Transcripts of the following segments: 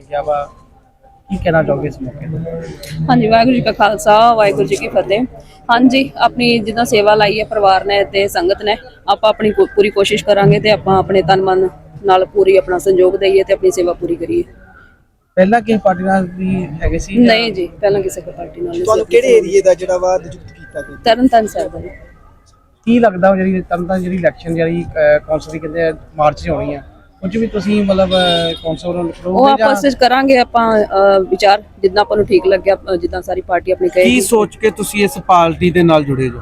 ਲੱਗਿਆ ਵਾ। ਕੀ ਕਹਿਣਾ ਚਾਹੋਗੇ ਇਸ ਮੌਕੇ ਤੇ? ਹਾਂਜੀ ਵਾਹਿਗੁਰੂ ਜੀ ਕਾ ਖਾਲਸਾ ਵਾਹਿਗੁਰੂ ਜੀ ਕੀ ਫਤਿਹ। ਹਾਂਜੀ ਆਪਣੀ ਜਿੱਦਾਂ ਸੇਵਾ ਲਾਈ ਹੈ ਪਰਿਵਾਰ ਨੇ ਤੇ ਸੰਗਤ ਨੇ ਆਪਾਂ ਆਪਣੀ ਪੂਰੀ ਕੋਸ਼ਿਸ਼ ਕਰਾਂਗੇ ਤੇ ਆਪਾਂ ਆਪਣੇ ਤਨ ਮਨ ਨਾਲ ਪੂਰੀ ਆਪਣਾ ਸੰਯੋਗ ਦਈਏ ਤੇ ਆਪਣੀ ਸੇਵਾ ਪੂਰੀ ਕਰੀਏ। ਪਹਿਲਾਂ ਕਿਸੇ ਪਾਰਟੀ ਨਾਲ ਵੀ ਹੈਗੇ ਸੀ ਨਹੀਂ ਜੀ ਪਹਿਲਾਂ ਕਿਸੇ ਕੋ ਪਾਰਟੀ ਨਾਲ ਨਹੀਂ ਤੁਹਾਨੂੰ। ਕਿਹੜੇ ਏਰੀਏ ਦਾ ਜਿਹੜਾ ਵਾ ਨਿਯੁਕਤ ਕੀਤਾ ਗਿਆ ਤਰਨ ਤਾਰਨ ਸਾਹਿਬ ਦਾ ਜੀ। ਕੀ ਲੱਗਦਾ ਜਿਹੜੀ ਤੰਤਾ ਜਿਹੜੀ ਇਲੈਕਸ਼ਨ ਜਿਹੜੀ ਕੌਂਸਲ ਦੀ ਕਹਿੰਦੇ ਮਾਰਚ 'ਚ ਹੋਣੀ ਆ? 'ਚ ਵੀ ਤੁਸੀਂ ਮਤਲਬ ਕੌਂਸਲ ਨੂੰ ਉਹ ਜਾਂ ਆਪਸ ਵਿੱਚ ਕਰਾਂਗੇ ਆਪਾਂ ਵਿਚਾਰ ਜਿੱਦਾਂ ਆਪਾਂ ਨੂੰ ਠੀਕ ਲੱਗਿਆ ਜਿੱਦਾਂ ਸਾਰੀ ਪਾਰਟੀ ਆਪਣੀ ਕੀ ਕਹੇਗੀ ਸੋਚ ਕੇ ਤੁਸੀਂ ਇਸ ਪਾਰਟੀ ਦੇ ਨਾਲ ਜੁੜੇ ਜੋ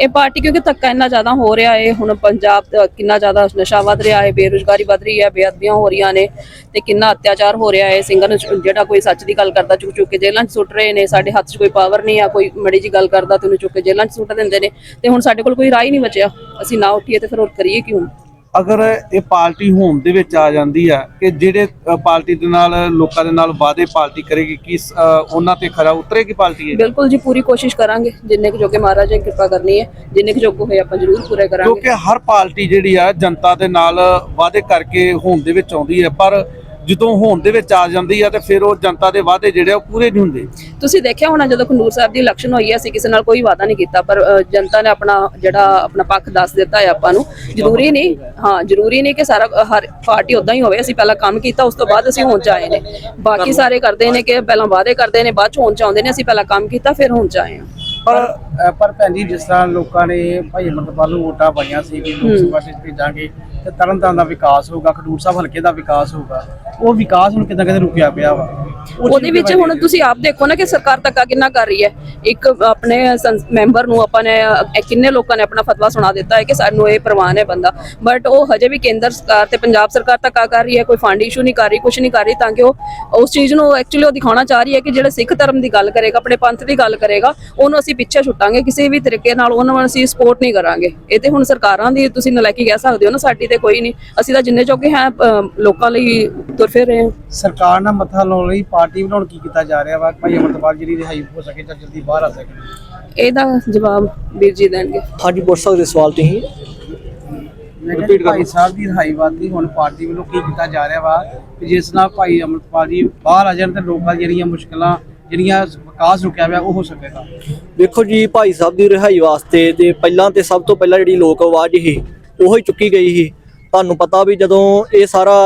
ਇਹ ਪਾਰਟੀ ਕਿਉਂਕਿ ਧੱਕਾ ਇੰਨਾ ਜ਼ਿਆਦਾ ਹੋ ਰਿਹਾ ਹੈ ਹੁਣ ਪੰਜਾਬ ਦਾ ਕਿੰਨਾ ਜ਼ਿਆਦਾ ਨਸ਼ਾ ਵੱਧ ਰਿਹਾ ਹੈ ਬੇਰੁਜ਼ਗਾਰੀ ਵੱਧ ਰਹੀ ਹੈ ਬੇਅਦਬੀਆਂ ਹੋ ਰਹੀਆਂ ਨੇ ਤੇ ਕਿੰਨਾ ਅਤਿਆਚਾਰ ਹੋ ਰਿਹਾ ਹੈ। ਸਿੰਘਾਂ ਨੂੰ ਚ- ਜਿਹੜਾ ਕੋਈ ਸੱਚ ਦੀ ਗੱਲ ਕਰਦਾ ਚੁੱਕ ਚੁੱਕ ਕੇ ਜੇਲ੍ਹਾਂ 'ਚ ਸੁੱਟ ਰਹੇ ਨੇ ਸਾਡੇ ਹੱਥ 'ਚ ਕੋਈ ਪਾਵਰ ਨਹੀਂ ਆ ਕੋਈ ਮੜੀ ਜੀ ਗੱਲ ਕਰਦਾ ਤੇ ਉਹਨੂੰ ਚੁੱਕ ਕੇ ਜੇਲ੍ਹਾਂ 'ਚ ਸੁੱਟ ਦਿੰਦੇ ਨੇ ਤੇ ਹੁਣ ਸਾਡੇ ਕੋਲ ਕੋਈ ਰਾਹ ਹੀ ਨਹੀਂ ਬਚਿਆ। ਅਸੀਂ ਨਾ ਉੱਠੀਏ ਤੇ ਫਿਰ ਹੋਰ ਕਰੀਏ ਕੀ ਹੁਣ ਅਗਰ ਇਹ ਪਾਰਟੀ ਹੋਂਦ ਦੇ ਵਿੱਚ ਆ ਜਾਂਦੀ ਆ ਕਿ ਜਿਹੜੇ ਪਾਰਟੀ ਦੇ ਨਾਲ ਲੋਕਾਂ ਦੇ ਨਾਲ ਵਾਅਦੇ ਪਾਰਟੀ ਕਰੇਗੀ ਕਿ ਉਹਨਾਂ ਤੇ ਖਰਾ ਉਤਰੇਗੀ ਪਾਰਟੀ ਇਹ? ਬਿਲਕੁਲ ਜੀ ਪੂਰੀ ਕੋਸ਼ਿਸ਼ ਕਰਾਂਗੇ। ਜਿੰਨੇ ਕੁ ਜੋਗੇ ਮਹਾਰਾਜ ਨੇ ਕਿਰਪਾ ਕਰਨੀ ਹੈ ਜਿੰਨੇ ਕੁ ਜੋਗ ਹੋਏ ਆਪਾਂ ਜ਼ਰੂਰ ਪੂਰੇ ਕਰਾਂਗੇ। ਕਿਉਂਕਿ ਹਰ ਪਾਰਟੀ ਜਿਹੜੀ ਆ ਜਨਤਾ ਦੇ ਨਾਲ ਵਾਅਦੇ ਕਰਕੇ ਹੋਂਦ ਦੇ ਵਿੱਚ ਆਉਂਦੀ ਹੈ ਪਰ ਜਦੋਂ ਹੋਂਦ ਦੇ ਵਿੱਚ ਆ ਜਾਂਦੀ ਆ ਤੇ ਫਿਰ ਉਹ ਜਨਤਾ ਦੇ ਵਾਅਦੇ ਜਿਹੜੇ ਆ ਉਹ ਪੂਰੇ ਨਹੀਂ ਹੁੰਦੇ। ਤੁਸੀਂ ਦੇਖਿਆ ਹੋਣਾ ਜਦੋਂ ਖੰਡੂਰ ਸਾਹਿਬ ਦੀ ਇਲੈਕਸ਼ਨ ਹੋਈ ਹੈ ਅਸੀਂ ਕਿਸੇ ਨਾਲ ਕੋਈ ਵਾਅਦਾ ਨਹੀਂ ਕੀਤਾ ਪਰ ਅ, ਜਨਤਾ ਨੇ ਆਪਣਾ ਜਿਹੜਾ ਆਪਣਾ ਪੱਖ ਦੱਸ ਦਿੱਤਾ ਹੈ ਆਪਾਂ ਨੂੰ। ਜ਼ਰੂਰੀ ਨਹੀਂ ਹਾਂ ਜ਼ਰੂਰੀ ਨਹੀਂ ਕਿ ਸਾਰਾ ਅ, ਹਰ ਪਾਰਟੀ ਉਦਾਂ ਹੀ ਹੋਵੇ ਅਸੀਂ ਪਹਿਲਾਂ ਕੰਮ ਕੀਤਾ ਉਸ ਤੋਂ ਬਾਅਦ ਅਸੀਂ ਹੋਂਦ ਚ ਆਏ ਨੇ। ਬਾਕੀ ਸਾਰੇ ਕਰਦੇ ਨੇ ਕਿ ਪਹਿਲਾਂ ਵਾਅਦੇ ਕਰਦੇ ਨੇ ਬਾਅਦ ਚ ਹੋਂਦ ਚ ਆਉਂਦੇ ਨੇ ਅਸੀਂ ਪਹਿਲਾਂ ਕੰਮ ਕੀਤਾ ਫਿਰ ਹੋਂਦ ਚ ਆਏ ਹਾਂ। ਪਰ ਪਰ ਭੈਣ ਜੀ ਜਿਸ ਤਰ੍ਹਾਂ ਲੋਕਾਂ ਨੇ ਭਾਈ ਅਮਰਪਾਲ ਨੂੰ ਵੋਟਾਂ ਪਾਈਆਂ ਸੀ ਕਿ ਲੋਕ ਸਭਾ ਵਿੱਚ ਭੇਜਾਂਗੇ ਤੇ ਤਰਨਤਾਰਨ ਦਾ ਵਿਕਾਸ ਹੋਊਗਾ ਖਡੂਰ ਸਾਹਿਬ ਹਲਕੇ ਦਾ ਵਿਕਾਸ ਹੋਊਗਾ ਉਹ ਵਿਕਾਸ ਹੁਣ ਕਿਦਾਂ ਕਿਤੇ ਰੁਕਿਆ ਪਿਆ ਵਾ? ਉਹ ਉਹਦੇ ਵਿੱਚ ਹੁਣ ਤੁਸੀਂ ਆਪ ਦੇਖੋ ਨਾ ਕਿ ਸਰਕਾਰ ਧੱਕਾ ਕਿੰਨਾ ਕਰ ਰਹੀ ਹੈ। ਇੱਕ ਆਪਣੇ ਮੈਂਬਰ ਨੂੰ ਆਪਾਂ ਨੇ ਕਿੰਨੇ ਲੋਕਾਂ ਨੇ ਆਪਣਾ ਫਤਵਾ ਸੁਣਾ ਦਿੱਤਾ ਹੈ ਕਿ ਸਾਨੂੰ ਇਹ ਪ੍ਰਵਾਨ ਹੈ ਬੰਦਾ। ਬਟ ਉਹ ਹਜੇ ਵੀ ਕੇਂਦਰ ਸਰਕਾਰ ਤੇ ਪੰਜਾਬ ਸਰਕਾਰ ਧੱਕਾ ਕਰ ਰਹੀ ਹੈ ਕੋਈ ਫੰਡ ਇਸ਼ੂ ਨਹੀਂ ਕਰ ਰਹੀ ਕੁਝ ਨਹੀਂ ਕਰ ਰਹੀ ਤਾਂ ਕਿ ਉਹ ਉਸ ਚੀਜ਼ ਨੂੰ ਐਕਚੁਅਲੀ ਉਹ ਦਿਖਾਉਣਾ ਚਾਹ ਰਹੀ ਹੈ ਕਿ ਜਿਹੜਾ ਸਿੱਖ ਧਰਮ ਦੀ ਗੱਲ ਕਰੇਗਾ ਆਪਣੇ ਪੰਥ ਦੀ ਗੱਲ ਕਰੇਗਾ ਉਹਨੂੰ ਅਸੀਂ ਪਿੱਛੇ ਛੁੱਟਾਂਗੇ ਕਿਸੇ ਵੀ ਤਰੀਕੇ ਨਾਲ ਉਹਨਾਂ ਨੂੰ ਅਸੀਂ ਸਪੋਰਟ ਨਹੀਂ ਕਰਾਂਗੇ। ਇਹ ਤੇ ਹੁਣ ਸਰਕਾਰਾਂ ਦੀ ਤੁਸੀਂ ਨਲਾਇਕੀ ਕਹਿ ਸਕਦੇ ਹੋ ਨਾ ਸਾਡੀ ਤੇ ਕੋਈ ਨਹੀਂ। ਅਸੀਂ ਤਾਂ ਜਿੰਨੇ ਜੋਗੇ ਹੈ ਲੋਕਾਂ ਲਈ ਤੁਰ ਫਿਰ ਰਹੇ ਹਾਂ। ਸਰਕਾਰ ਨਾਲ ਮੱਥਾ ਲਾਉਣ ਲਈ ਪਾਰਟੀ ਬਣਾਉਣ ਕੀ ਕੀਤਾ ਜਾ ਰਿਹਾ ਵਾ? ਭਾਈ ਅਮਰਪਾਲ ਜਿਹੜੀ ਰਿਹਾਈ ਹੋ ਸਕੇ ਜਾਂ ਜਲਦੀ ਬਾਹਰ ਆ ਸਕੇ? ਇਹਦਾ ਜਵਾਬ ਵੀਰ ਜੀ ਦੇਣਗੇ। ਹਾਂਜੀ ਪੁੱਛ ਸਕਦੇ ਸਵਾਲ ਤੁਸੀਂ? ਜੀ ਭਾਈ ਸਾਹਿਬ ਦੀ ਰਿਹਾਈ ਵਾਸਤੇ ਹੁਣ ਪਾਰਟੀ ਵੱਲੋਂ ਕੀ ਕੀਤਾ ਜਾ ਰਿਹਾ ਵਾ? ਕਿ ਜਿਸ ਨਾਲ ਭਾਈ ਅਮਰਪਾਲ ਜੀ ਬਾਹਰ ਆ ਜਾਣ ਤੇ ਲੋਕਾਂ ਦੀਆਂ ਜਿਹੜੀਆਂ ਮੁਸ਼ਕਲਾਂ ਜਿਹੜੀਆਂ ਵਿਕਾਸ ਰੁਕਿਆ ਹੋਇਆ ਉਹ ਹੋ ਸਕੇਗਾ? ਵੇਖੋ ਜੀ, ਭਾਈ ਸਾਹਿਬ ਦੀ ਰਿਹਾਈ ਵਾਸਤੇ ਤੇ ਪਹਿਲਾਂ ਤੇ ਸਭ ਤੋਂ ਪਹਿਲਾਂ ਜਿਹੜੀ ਲੋਕ ਆਵਾਜ਼ ਸੀ, ਉਹ ਹੀ ਚੁੱਕੀ ਗਈ ਸੀ। ਤੁਹਾਨੂੰ ਪਤਾ ਵੀ ਜਦੋਂ ਇਹ ਸਾਰਾ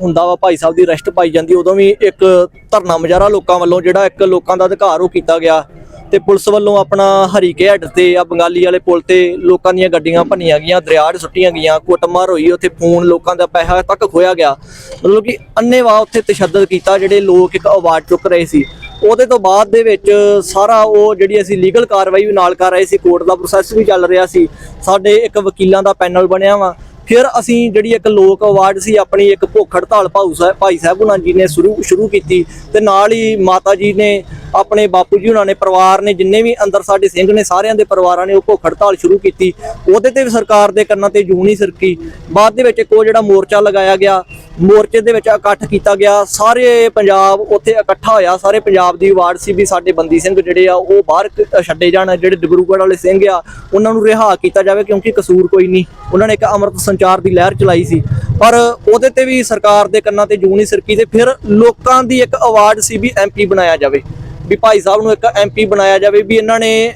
ਹੁੰਦਾ ਵਾ, ਭਾਈ ਸਾਹਿਬ ਦੀ ਅਰੈਸਟ ਪਾਈ ਜਾਂਦੀ, ਉਦੋਂ ਵੀ ਇੱਕ ਧਰਨਾ ਮੁਜ਼ਾਹਰਾ ਲੋਕਾਂ ਵੱਲੋਂ, ਜਿਹੜਾ ਇੱਕ ਲੋਕਾਂ ਦਾ ਅਧਿਕਾਰ ਉਹ ਕੀਤਾ ਗਿਆ। ਤੇ ਪੁਲਿਸ ਵੱਲੋਂ ਆਪਣਾ ਹਰੀਕੇ ਹੈੱਡ ਤੇ, ਆ ਬੰਗਾਲੀ ਵਾਲੇ ਪੁਲ ਤੇ ਲੋਕਾਂ ਦੀਆਂ ਗੱਡੀਆਂ ਭੰਨੀਆਂ ਗਈਆਂ ਦਰਿਆ ਸੁੱਟੀਆਂ ਗਈਆਂ, ਕੁੱਟਮਾਰ ਹੋਈ, ਉੱਥੇ ਫੋਨ ਲੋਕਾਂ ਦਾ ਪੈਸਾ ਤੱਕ ਖੋਇਆ ਗਿਆ। ਮਤਲਬ ਕਿ ਅੰਨੇਵਾਹ ਉੱਥੇ ਤਸ਼ੱਦਦ ਕੀਤਾ, ਜਿਹੜੇ ਲੋਕ ਇੱਕ ਆਵਾਜ਼ ਚੁੱਕ ਰਹੇ ਸੀ। ਉਹਦੇ ਤੋਂ ਬਾਅਦ ਦੇ ਵਿੱਚ ਸਾਰਾ ਉਹ ਜਿਹੜੀ ਅਸੀਂ ਲੀਗਲ ਕਾਰਵਾਈ ਵੀ ਨਾਲ ਕਰ ਰਹੇ ਸੀ ਕੋਰਟ ਦਾ ਪ੍ਰੋਸੈਸ ਵੀ ਚੱਲ ਰਿਹਾ ਸੀ, ਸਾਡੇ ਇੱਕ ਵਕੀਲਾਂ ਦਾ ਪੈਨਲ ਬਣਿਆ ਵਾ। ਫਿਰ ਅਸੀਂ ਜਿਹੜੀ ਇੱਕ ਲੋਕ ਅਵਾਰਡ ਸੀ, ਆਪਣੀ ਇੱਕ ਭੁੱਖ ਹੜਤਾਲ ਭਾਊ ਸਾਹਿਬ ਭਾਈ ਸਾਹਿਬੁਨਾਂ ਜੀ ਨੇ ਸ਼ੁਰੂ ਸ਼ੁਰੂ ਕੀਤੀ ਤੇ ਨਾਲ ਹੀ ਮਾਤਾ ਜੀ ਨੇ ਆਪਣੇ ਬਾਪੂ ਜੀ ਉਹਨਾਂ ਨੇ, ਪਰਿਵਾਰ ਨੇ, ਜਿੰਨੇ ਵੀ ਅੰਦਰ ਸਾਡੇ ਸਿੰਘ ਨੇ, ਸਾਰਿਆਂ ਦੇ ਪਰਿਵਾਰਾਂ ਨੇ ਉਹ ਭੁੱਖ ਹੜਤਾਲ ਸ਼ੁਰੂ ਕੀਤੀ। ਉਹਦੇ ਤੇ ਵੀ ਸਰਕਾਰ ਦੇ ਕੰਨਾਂ ਤੇ ਜੂੰ ਨਹੀਂ ਸਰਕੀ। ਬਾਅਦ ਦੇ ਵਿੱਚ ਇੱਕ ਉਹ ਜਿਹੜਾ ਮੋਰਚਾ ਲਗਾਇਆ ਗਿਆ, ਮੋਰਚੇ ਦੇ ਵਿੱਚ ਇਕੱਠ ਕੀਤਾ ਗਿਆ। ਸਾਰੇ ਪੰਜਾਬ ਉੱਥੇ ਇਕੱਠਾ ਹੋਇਆ। ਸਾਰੇ ਪੰਜਾਬ ਦੀ ਆਵਾਜ਼ ਸੀ ਵੀ ਸਾਡੇ ਬੰਦੀ ਸਿੰਘ ਜਿਹੜੇ ਆ, ਉਹ ਬਾਹਰ ਛੱਡੇ ਜਾਣ। ਜਿਹੜੇ ਡਿਬਰੂਗੜ੍ਹ ਵਾਲੇ ਸਿੰਘ ਆ, ਉਹਨਾਂ ਨੂੰ ਰਿਹਾ ਕੀਤਾ ਜਾਵੇ ਕਿਉਂਕਿ ਕਸੂਰ ਕੋਈ ਨਹੀਂ। ਉਹਨਾਂ ਨੇ ਇੱਕ ਅੰਮ੍ਰਿਤ ਸੰਚਾਰ ਦੀ ਲਹਿਰ ਚਲਾਈ ਸੀ। ਪਰ ਉਹਦੇ ਤੇ ਵੀ ਸਰਕਾਰ ਦੇ ਕੰਨਾਂ ਤੇ ਜੂੰ ਨਹੀਂ ਸਰਕੀ ਤੇ ਫਿਰ ਲੋਕਾਂ ਦੀ ਇੱਕ ਆਵਾਜ਼ ਸੀ ਵੀ ਐਮਪੀ ਬਣਾਇਆ ਜਾਵੇ। ਵੀ ਭਾਈ ਸਾਹਿਬ ਨੂੰ ਇੱਕ ਐਮਪੀ ਬਣਾਇਆ ਜਾਵੇ ਵੀ ਇਹਨਾਂ ਨੇ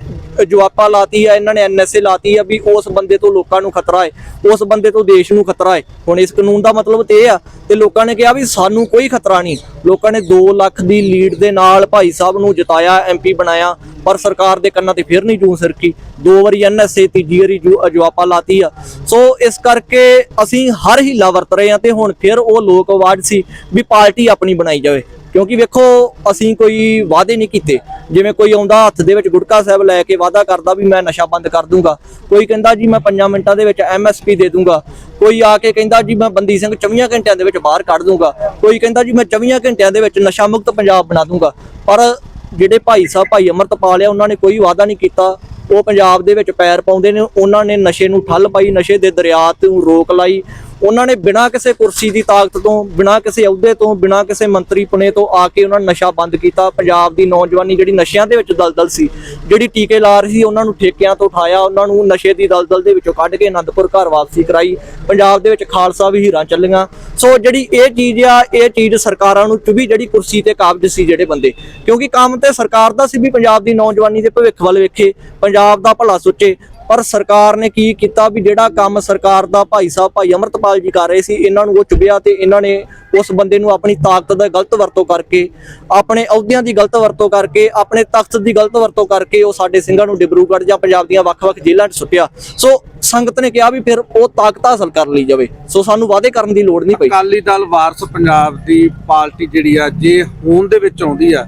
ਜਵਾਪਾ ਲਾਤੀ ਆ, ਇਹਨਾਂ ਨੇ ਐਨਐਸਏ ਲਾਤੀ ਆ ਵੀ ਉਸ ਬੰਦੇ ਤੋਂ ਲੋਕਾਂ ਨੂੰ ਖਤਰਾ ਹੈ, ਉਸ ਬੰਦੇ ਤੋਂ ਦੇਸ਼ ਨੂੰ ਖਤਰਾ ਹੈ। ਹੁਣ ਇਸ ਕਾਨੂੰਨ ਦਾ ਮਤਲਬ ਤੇ ਇਹ ਆ ਤੇ ਲੋਕਾਂ ਨੇ ਕਿਹਾ ਵੀ ਸਾਨੂੰ ਕੋਈ ਖਤਰਾ ਨਹੀਂ। ਲੋਕਾਂ ਨੇ 2 ਲੱਖ ਦੀ ਲੀਡ ਦੇ ਨਾਲ ਭਾਈ ਸਾਹਿਬ ਨੂੰ ਜਿਤਾਇਆ ਐਮਪੀ ਬਣਾਇਆ, ਪਰ ਸਰਕਾਰ ਦੇ ਕੰਨਾਂ ਤੇ ਫਿਰ ਨਹੀਂ ਜੂੰ ਸਰਕੀ। ਦੋ ਵਾਰੀ ਐਨਐਸਏ ਤੀਜੀ ਵਾਰੀ ਜੂ- ਜਵਾਪਾ ਲਾਤੀ ਆ। ਸੋ ਇਸ ਕਰਕੇ ਅਸੀਂ ਹਰ ਹੀਲਾ ਵਰਤ ਰਹੇ ਹਾਂ ਤੇ ਹੁਣ ਫਿਰ ਉਹ ਲੋਕ ਆਵਾਜ਼ ਸੀ ਵੀ ਪਾਰਟੀ ਆਪਣੀ ਬਣਾਈ ਜਾਵੇ। ਕਿਉਂਕਿ ਵੇਖੋ, ਅਸੀਂ ਕੋਈ ਵਾਅਦੇ ਨਹੀਂ ਕੀਤੇ। ਜਿਵੇਂ ਕੋਈ ਆਉਂਦਾ ਹੱਥ ਦੇ ਵਿੱਚ ਗੁਟਕਾ ਸਾਹਿਬ ਲੈ ਕੇ ਵਾਅਦਾ ਕਰਦਾ ਵੀ ਮੈਂ ਨਸ਼ਾ ਬੰਦ ਕਰ ਦੂੰਗਾ। ਕੋਈ ਕਹਿੰਦਾ ਜੀ ਮੈਂ 5 ਮਿੰਟਾਂ ਦੇ ਵਿੱਚ ਐਮਐਸਪੀ ਦੇ ਦੂੰਗਾ। ਕੋਈ ਆ ਕੇ ਕਹਿੰਦਾ ਜੀ ਮੈਂ ਬੰਦੀ ਸਿੰਘ 24 ਘੰਟਿਆਂ ਦੇ ਵਿੱਚ ਬਾਹਰ ਕੱਢ ਦੂੰਗਾ। ਕੋਈ ਕਹਿੰਦਾ ਜੀ ਮੈਂ 24 ਘੰਟਿਆਂ ਦੇ ਵਿੱਚ ਨਸ਼ਾ ਮੁਕਤ ਪੰਜਾਬ ਬਣਾ ਦੂੰਗਾ। ਪਰ ਜਿਹੜੇ ਭਾਈ ਸਾਹਿਬ, ਭਾਈ ਅਮਰਤਪਾਲ ਆ, ਉਹਨਾਂ ਨੇ ਕੋਈ ਵਾਅਦਾ ਨਹੀਂ ਕੀਤਾ। ਉਹ ਪੰਜਾਬ ਦੇ ਵਿੱਚ ਪੈਰ ਪਾਉਂਦੇ ਨੇ। ਉਹਨਾਂ ਨੇ ਨਸ਼ੇ ਨੂੰ ਠੱਲ ਪਾਈ, ਨਸ਼ੇ ਦੇ ਦਰਿਆ ਨੂੰ ਰੋਕ ਲਾਈ। ਉਹਨਾਂ ਨੇ ਬਿਨਾਂ ਕਿਸੇ ਕੁਰਸੀ ਦੀ ਤਾਕਤ ਤੋਂ, ਬਿਨਾਂ ਕਿਸੇ ਅਹੁਦੇ ਤੋਂ, ਬਿਨਾਂ ਕਿਸੇ ਮੰਤਰੀ ਪੁਣੇ ਤੋਂ ਆ ਕੇ ਉਹਨਾਂ ਨੇ ਨਸ਼ਾ ਬੰਦ ਕੀਤਾ। ਪੰਜਾਬ ਦੀ ਨੌਜਵਾਨੀ ਜਿਹੜੀ ਨਸ਼ਿਆਂ ਦੇ ਵਿੱਚ ਦਲਦਲ ਸੀ, ਜਿਹੜੀ ਟੀਕੇ ਲਾ ਰਹੀ ਉਹਨਾਂ ਨੂੰ ਠੇਕਿਆਂ ਤੋਂ ਉਠਾਇਆ, ਉਹਨਾਂ ਨੂੰ ਨਸ਼ੇ ਦੀ ਦਲਦਲ ਦੇ ਵਿੱਚੋਂ ਕੱਢ ਕੇ ਅਨੰਦਪੁਰ ਘਰ ਵਾਪਸੀ ਕਰਾਈ। ਪੰਜਾਬ ਦੇ ਵਿੱਚ ਖਾਲਸਾ ਵੀ ਹੀਰਾਂ ਚੱਲੀਆਂ। ਸੋ ਜਿਹੜੀ ਇਹ ਚੀਜ਼ ਆ, ਇਹ ਚੀਜ਼ ਸਰਕਾਰਾਂ ਨੂੰ ਚੁਬੀ ਜਿਹੜੀ ਕੁਰਸੀ ਤੇ ਕਾਬਜ ਸੀ ਜਿਹੜੇ ਬੰਦੇ। ਕਿਉਂਕਿ ਕੰਮ ਤੇ ਸਰਕਾਰ ਦਾ ਸੀ ਵੀ ਪੰਜਾਬ ਦੀ ਨੌਜਵਾਨੀ ਦੇ ਭਵਿੱਖ ਵੱਲ ਵੇਖੇ, ਪੰਜਾਬ ਦਾ ਭਲਾ ਸੋਚੇ। ਪਰ ਸਰਕਾਰ ਨੇ ਕੀ ਕੀਤਾ ਵੀ ਜਿਹੜਾ ਕੰਮ ਸਰਕਾਰ ਦਾ ਭਾਈ ਸਾਹਿਬ, ਭਾਈ ਅਮਰਤਪਾਲ ਜੀ ਕਰ ਰਹੇ ਸੀ, ਇਹਨਾਂ ਨੂੰ ਉਹ ਚੁਭਿਆ ਤੇ ਇਹਨਾਂ ਨੇ ਉਸ ਬੰਦੇ ਨੂੰ ਆਪਣੀ ਤਾਕਤ ਦਾ ਗਲਤ ਵਰਤੋਂ ਕਰਕੇ, ਆਪਣੇ ਅਹੁਦਿਆਂ ਦੀ ਗਲਤ ਵਰਤੋਂ ਕਰਕੇ, ਆਪਣੇ ਤਖਤ ਦੀ ਗਲਤ ਵਰਤੋਂ ਕਰਕੇ ਉਹ ਸਾਡੇ ਸਿੰਘਾਂ ਨੂੰ ਡਿਬਰੂਗੜ੍ਹ ਜਾਂ ਪੰਜਾਬ ਦੀਆਂ ਵੱਖ-ਵੱਖ ਜੇਲ੍ਹਾਂ 'ਚ ਸੁੱਟਿਆ। ਸੋ ਸੰਗਤ ਨੇ ਕਿਹਾ ਵੀ ਫਿਰ ਉਹ ਤਾਕਤ ਹਾਸਲ ਕਰ ਲਈ ਜਾਵੇ। ਸੋ ਸਾਨੂੰ ਵਾਅਦੇ ਕਰਨ ਦੀ ਲੋੜ ਨਹੀਂ ਪਈ। ਅਕਾਲੀ ਦਲ, ਵਾਰਸ ਪੰਜਾਬ ਦੀ ਪਾਰਟੀ ਜਿਹੜੀ ਆ, ਜੇ ਹੋਂਦ ਦੇ ਵਿੱਚ ਆਉਂਦੀ ਆ,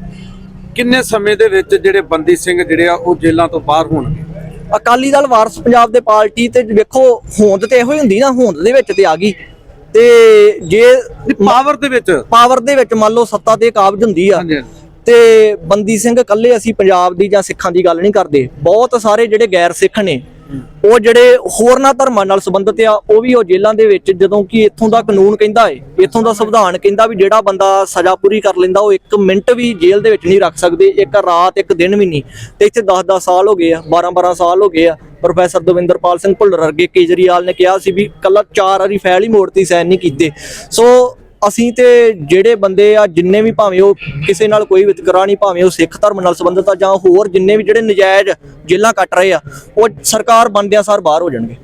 ਕਿੰਨੇ ਸਮੇਂ ਦੇ ਵਿੱਚ ਜਿਹੜੇ ਬੰਦੀ ਸਿੰਘ ਜਿਹੜੇ ਆ, ਉਹ ਜੇਲ੍ਹਾਂ ਤੋਂ ਬਾਹਰ ਹੋਣਗੇ? ਅਕਾਲੀ ਦਲ ਵਾਰਸ ਪੰਜਾਬ ਦੇ ਪਾਰਟੀ ਤੇ ਵੇਖੋ ਹੋਂਦ ਤੇ ਇਹੋ ਹੀ ਹੁੰਦੀ ਨਾ ਹੋਂਦ ਦੇ ਵਿੱਚ ਤੇ ਆ ਗਈ। ਤੇ ਜੇ ਪਾਵਰ ਦੇ ਵਿੱਚ। ਪਾਵਰ ਦੇ ਵਿੱਚ ਮੰਨ ਲਓ ਸੱਤਾ ਤੇ ਕਾਬਜ ਹੁੰਦੀ ਆ ਤੇ ਬੰਦੀ ਸਿੰਘ ਇਕੱਲੇ ਅਸੀਂ ਪੰਜਾਬ ਦੀ ਜਾਂ ਸਿੱਖਾਂ ਦੀ ਗੱਲ ਨਹੀਂ ਕਰਦੇ। ਬਹੁਤ ਸਾਰੇ ਜਿਹੜੇ ਗੈਰ ਸਿੱਖ ਨੇ ਉਹ ਜਿਹੜੇ ਹੋਰਨਾਂ ਧਰਮਾਂ ਨਾਲ ਸੰਬੰਧਿਤ ਆ, ਉਹ ਵੀ ਉਹ ਜੇਲ੍ਹਾਂ ਦੇ ਵਿੱਚ, ਜਦੋਂ ਕਿ ਇੱਥੋਂ ਦਾ ਕਾਨੂੰਨ ਕਹਿੰਦਾ ਏ, ਇੱਥੋਂ ਦਾ ਸੰਵਿਧਾਨ ਕਹਿੰਦਾ ਵੀ ਜਿਹੜਾ ਬੰਦਾ ਸਜ਼ਾ ਪੂਰੀ ਕਰ ਲੈਂਦਾ, ਉਹ 1 ਮਿੰਟ ਵੀ ਜੇਲ੍ਹ ਦੇ ਵਿੱਚ ਨਹੀਂ ਰੱਖ ਸਕਦੇ, ਇੱਕ ਰਾਤ, ਇੱਕ ਦਿਨ ਵੀ ਨਹੀਂ। ਤੇ ਇੱਥੇ 10-10 ਸਾਲ ਹੋ ਗਏ ਆ 12-12 ਸਾਲ ਹੋ ਗਏ ਆ, ਪ੍ਰੋਫੈਸਰ ਦਵਿੰਦਰਪਾਲ ਸਿੰਘ ਭੁੱਲਰ ਵਰਗੇ ਕੇਜਰੀਵਾਲ ਨੇ ਕਿਹਾ ਸੀ ਵੀ ਕੱਲਾ ਚਾਰ ਵਾਰੀ ਫੈਲ ਹੀ ਮੋੜਤੀ, ਸਾਈਨ ਨਹੀਂ ਕੀਤੇ। ਸੋ ਅਸੀਂ ਤੇ ਜਿਹੜੇ ਬੰਦੇ ਆ, ਜਿੰਨੇ ਵੀ ਭਾਵੇਂ ਉਹ ਕਿਸੇ ਨਾਲ ਕੋਈ ਵਿਤਕਰਾ ਨਹੀਂ, ਭਾਵੇਂ ਉਹ ਸਿੱਖ ਧਰਮ ਨਾਲ ਸੰਬੰਧਿਤ ਆ ਜਾਂ ਹੋਰ ਜਿੰਨੇ ਵੀ ਜਿਹੜੇ ਨਜਾਇਜ਼ ਜੇਲਾਂ ਕੱਟ ਰਹੇ ਆ, ਉਹ ਸਰਕਾਰ ਬਣਦਿਆਂ ਸਾਰ ਬਾਹਰ ਹੋ ਜਾਣਗੇ।